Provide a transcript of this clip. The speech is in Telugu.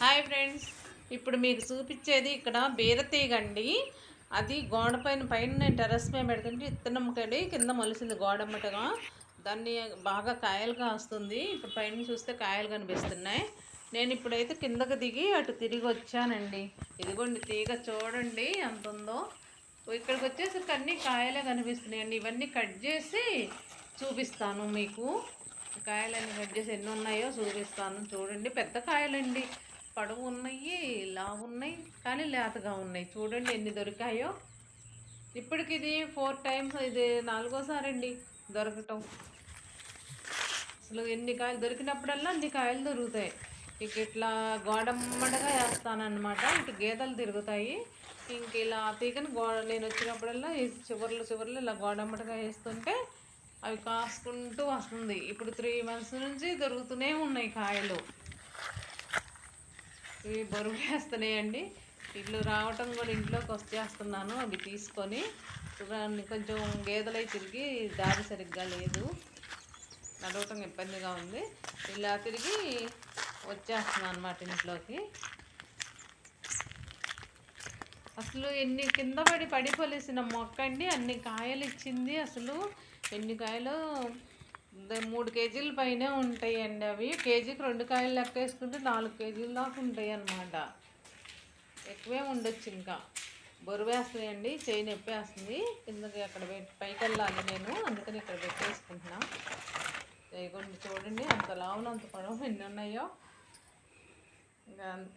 Hi friends. ఇప్పుడు మీకు చూపించేది ఇక్కడ బీరతీగండి అది గోడ పైన పైన టెరస్ టెర్రస్ మీద పెడుతుంటే ఇత్తనం కడి కింద మొలిసింది గోడమ్మటగా దాన్ని బాగా కాయలు కాస్తుంది. ఇప్పుడు పైన చూస్తే కాయలు కనిపిస్తున్నాయి. నేను ఇప్పుడైతే కిందకి దిగి అటు తిరిగి వచ్చానండి. ఇదిగోండి తీగ చూడండి ఎంత ఉందో. ఇక్కడికి వచ్చేసరికి అన్ని కాయలే కనిపిస్తున్నాయండి. ఇవన్నీ కట్ చేసి చూపిస్తాను మీకు. కాయలన్నీ కట్ చేసి ఎన్ని ఉన్నాయో చూపిస్తాను. చూడండి పెద్ద కాయలండి. పొడవు ఉన్నాయి ఇలా ఉన్నాయి కానీ లేతగా ఉన్నాయి. చూడండి ఎన్ని దొరికాయో. ఇప్పటికి ఇది ఫోర్ టైమ్స్ ఇది నాలుగోసారి అండి దొరకటం. అసలు ఎన్ని కాయలు దొరికినప్పుడల్లా అన్ని కాయలు దొరుకుతాయి. ఇక ఇట్లా గోడమ్మడగా వేస్తానమాట ఇటు గేదెలు తిరుగుతాయి. ఇంక ఇలా తీగని గో నేను వచ్చినప్పుడల్లా ఈ చివర్లు చివర్లు ఇలా గోడమ్మడగా వేస్తుంటే అవి కాసుకుంటూ వస్తుంది. ఇప్పుడు త్రీ మంత్స్ నుంచి దొరుకుతూనే ఉన్నాయి కాయలు. ఇవి బరువు వేస్తున్నాయండి. ఇల్లు రావటం కూడా ఇంట్లోకి వచ్చేస్తున్నాను. అవి తీసుకొని చూడండి కొంచెం గేదెలై తిరిగి దారి సరిగ్గా లేదు. నడవటం ఇబ్బందిగా ఉంది. ఇలా తిరిగి వచ్చేస్తున్నాను అనమాట ఇంట్లోకి. అసలు ఎన్ని కింద పడి పడిపోలేసిన మొక్క అండి. అన్ని కాయలు ఇచ్చింది అసలు. ఎన్ని కాయలు మూడు కేజీల పైనే ఉంటాయండి అవి. కేజీకి రెండు కాయలు లెక్క వేసుకుంటే నాలుగు కేజీల దాకా ఉంటాయి అన్నమాట. ఎక్కువే ఉండొచ్చు ఇంకా. బొరువేస్తాయండి చేయి నొప్పి వేస్తుంది. కిందకి అక్కడ పెట్టి పైకి వెళ్ళాలి నేను అందుకని ఇక్కడ పెట్టేసుకుంటున్నా. చేయకుండా చూడండి అంత లావునంత అంత పొడవు ఎన్ని ఉన్నాయో. ఇంకా